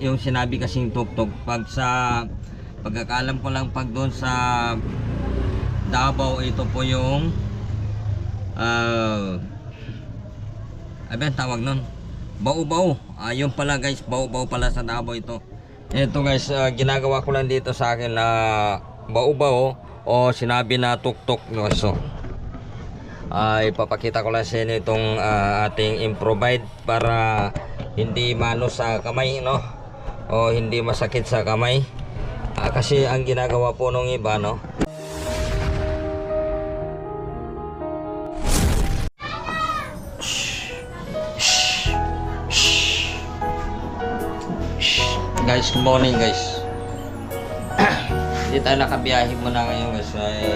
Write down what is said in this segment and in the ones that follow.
yung sinabi kasing tuktok pag sa pagkakalam ko lang pag doon sa Davao ito po yung uh, ano tawag nun? Bau-bau. Ayun pala guys, bau-bau pala sa Davao ito. Ito guys, ah, ginagawa ko lang dito sa akin na bau-bau o sinabi na tuktok no so. Ay papakita ko lang sa inyo itong ah, ating improvide para hindi mano sa kamay no o hindi masakit sa kamay. Ah, kasi ang ginagawa po nung iba no Guys, good morning guys. Hindi tayo nakabiyahe muna ngayon guys. Ay,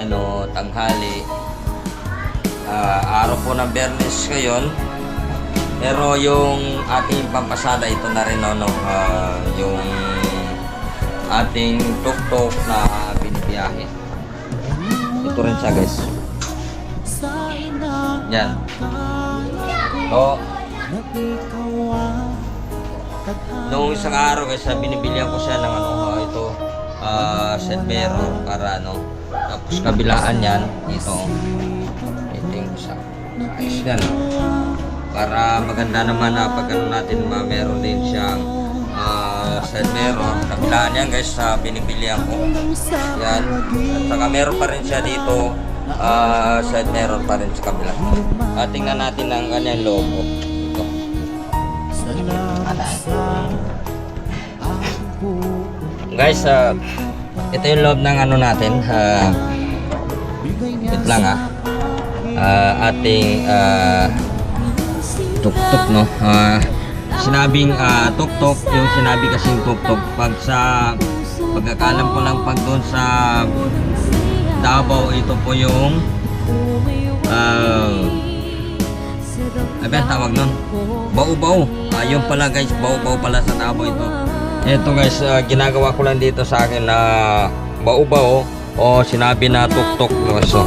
ano, tanghali. Ah, araw po ng Bernes ngayon. Pero yung ating pampasada ito na rin no, no? Ah, yung ating tuk-tuk na binibiyahe. Ito rin siya guys. Yan. So, Noong isang araw guys, ah, binibilihan ko siya ng ano, ah, ito, ah, St. Mero para ano, tapos kabilaan yan, ito, ito yung isa, ayos yan, para maganda naman na pag ano natin, ma, meron din siyang ah, St. Mero, kabilaan yan guys, sa binibilihan ko, yan, at saka meron pa rin siya dito, ah, St. Mero pa rin sa kabila. Ah, tingnan natin ang kanyang logo, ito. Guys, uh, ito yung loob ng ano natin. Uh, wait lang ah. Uh, ating uh, tuk-tuk no. Uh, sinabing uh, tuk-tuk, yung sinabi kasing tuk-tuk pag sa pagkakalam ko lang pag doon sa Davao ito po yung uh, ano ang tawag nun? Bau-bau. Ah, yun pala guys, bau-bau pala sa Davao ito. Ito guys, ah, ginagawa ko lang dito sa akin na bau-bau o sinabi na tuk-tuk. No? So,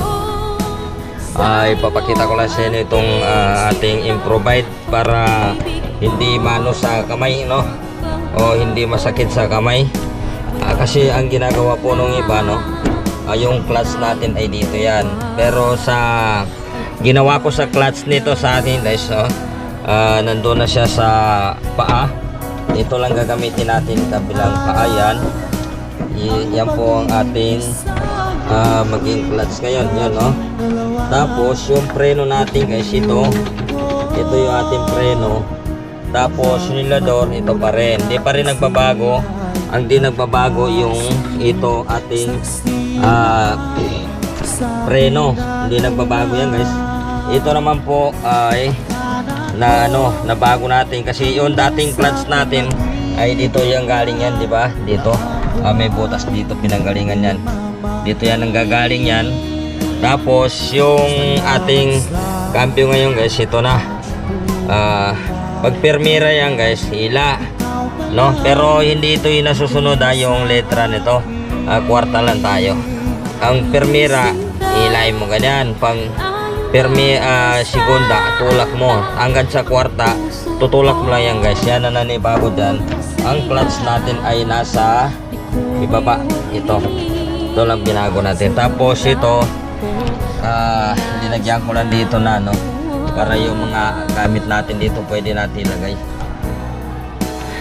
ay papakita ko lang sa inyo itong ah, ating improvide para hindi mano sa kamay, no? O hindi masakit sa kamay. Ah, kasi ang ginagawa po nung iba, no? Ah, yung clutch natin ay dito yan. Pero sa ginawa ko sa clutch nito sa atin guys oh, ah, nandun na siya sa paa ito lang gagamitin natin kabilang paa yan Y- yan po ang ating ah, maging clutch ngayon yan oh. tapos yung preno natin guys ito. Ito yung ating preno. Tapos yung nilador ito pa rin. Hindi pa rin nagbabago. Ang di nagbabago yung ito ating ah, preno. Hindi nagbabago yan guys. Ito naman po ay na ano na bago natin. Kasi yung dating clutch natin ay dito yung galing yan di ba? Dito. Ah, may butas dito pinanggalingan yan dito yan ang gagaling yan. Tapos yung ating cambio ngayon guys ito na. Ah, pag permira yan guys hila. No? Pero hindi ito yung nasusunod ah, yung letra nito. Ah, kwarta lang tayo. Ang permira ilayin mo ganyan. Pang permi ah, segunda tulak mo. Hanggang sa kwarta tutulak mo lang yan guys. Yan na nanibago dyan. Ang clutch natin ay nasa ibaba. Ito ito lang binago natin. Tapos ito ah linagyan ko lang dito na no? Para yung mga gamit natin dito pwede natin ilagay.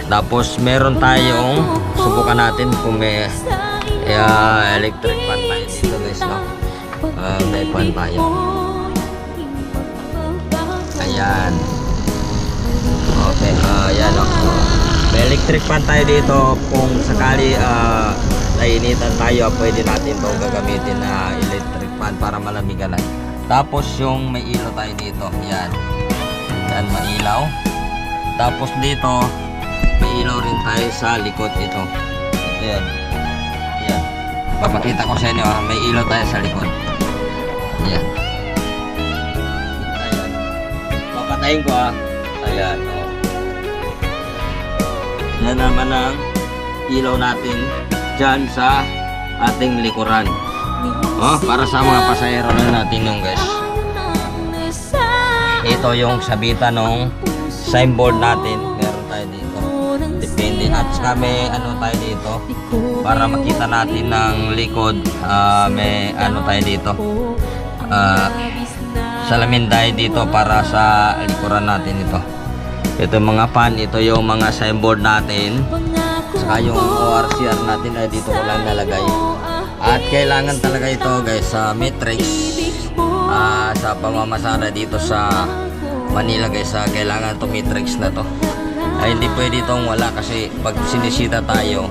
Tapos meron tayong subukan natin kung may uh, electric fan tayo dito guys no? Ah, may fan tayo. Ayan. Okay ah ayan oh. may electric fan tayo dito kung sakali ah nainitan tayo pwede natin itong gagamitin na electric fan para malamigan lang tapos yung may ilaw tayo dito yan. Yan mailaw tapos dito may ilaw rin tayo sa likod ito. Ito yan yan papakita ko sa inyo ah. may ilaw tayo sa likod. Yan ayan. Papatayin ko ah. Ayan oh. yan naman ang ilaw natin dyan sa ating likuran. Oh para sa mga pasahero na natin yung guys. Ito yung sabitan ng signboard natin. Meron tayo dito. Depende. At saka may ano tayo dito. Para makita natin ng likod ah, may ano tayo dito. Ah, salamin tayo dito para sa likuran natin ito. Ito mga pan. Ito yung mga signboard natin saka yung ORCR natin ay dito ko lang nalagay. At kailangan talaga ito guys sa matrix. Ah, sa pamamasada dito sa Manila guys ah, kailangan to matrix na to. Ay hindi pwede itong wala kasi pag sinisita tayo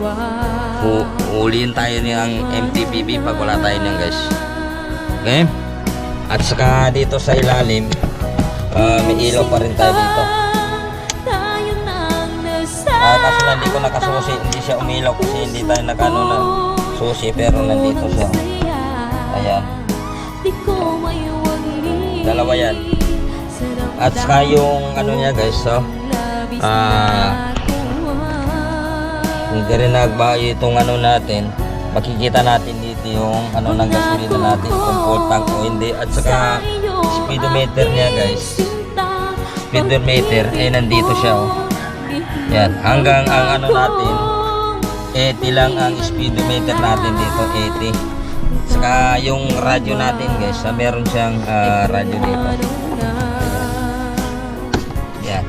hu huliin tayo ng MTPB pag wala tayo niyan guys. Okay? At saka dito sa ilalim ah, may ilaw pa rin tayo dito Ah, kaso lang hindi ko nakasusi, hindi siya umilaw kasi hindi tayo nakano na susi pero nandito siya. Ayan. Dalawa yan. At saka yung ano niya guys, so, ah, hindi rin nagbayo itong ano natin. Makikita natin dito yung ano ng gasolina natin, kung full tank o hindi. At saka speedometer niya guys. Speedometer, eh nandito siya oh. Yan, hanggang ang ano natin, 80 lang ang speedometer natin dito, 80. Saka yung radyo natin guys, ah, meron siyang ah, radyo dito. Yan.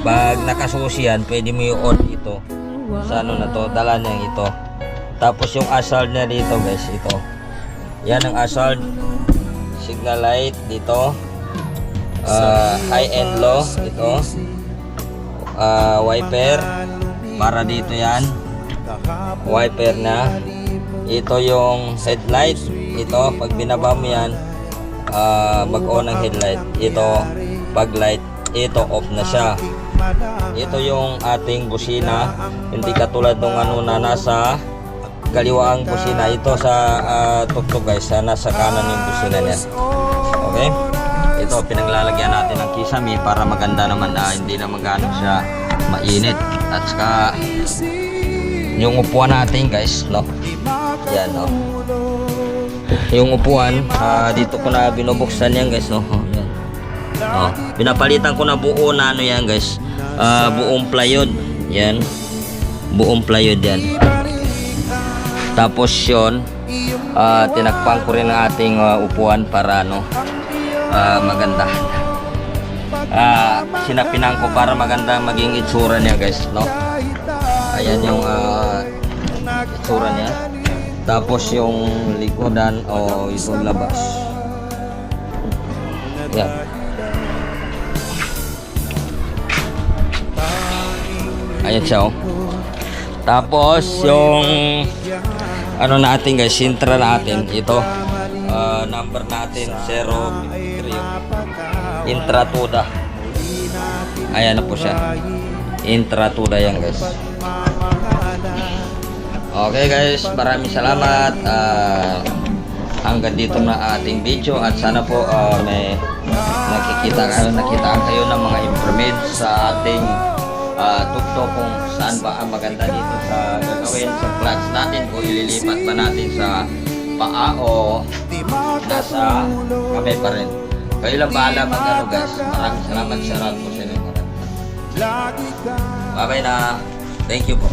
Pag nakasusi yan, pwede mo i-on ito. Sa ano na to, dala niya ito. Tapos yung assault niya dito guys, ito. Yan ang assault. Signal light dito. Ah, high and low, ito ah, wiper. Para dito yan. Wiper na. Ito yung headlight. Ito pag binaba mo yan ah, mag on ang headlight. Ito pag light. Ito off na siya. Ito yung ating busina hindi katulad ng ano na nasa kaliwa ang busina ito sa uh, tuktok guys. Sa nasa kanan yung busina niya. Okay? Ito pinaglalagyan ng kisame para maganda naman na hindi na magano siya mainit. At saka yung upuan natin guys no? Yan no? Yung upuan ah, dito ko na binubuksan yan guys no? Oh, yan. Oh, pinapalitan ko na buo na ano yan guys. Ah, buong plywood. Yan. Buong plywood yan. Tapos yun ah, tinakpan ko rin ang ating ah, upuan para ano ah, maganda ah sinapinan ko para maganda maging itsura niya guys no? Ayan yung ah, itsura niya. Tapos yung likodan o itong labas. Yan ayan siya oh. Tapos yung ano natin guys sintra natin. Ito ah, number natin 053 yung Intratuda. Ayan na po siya. Intratuda yan guys. Okay guys, maraming salamat. Ah, hanggang dito na ating video at sana po ah, may nakikita kayo, nakita kayo ng mga information sa ating uh, tuktok kung saan ba ang maganda dito sa gagawin sa clutch natin o ililipat ba natin sa paa o nasa kamay pa rin. Kayo lang bahala mag ano guys. Maraming salamat sa lahat po sa inyo. Bye bye na. Thank you po.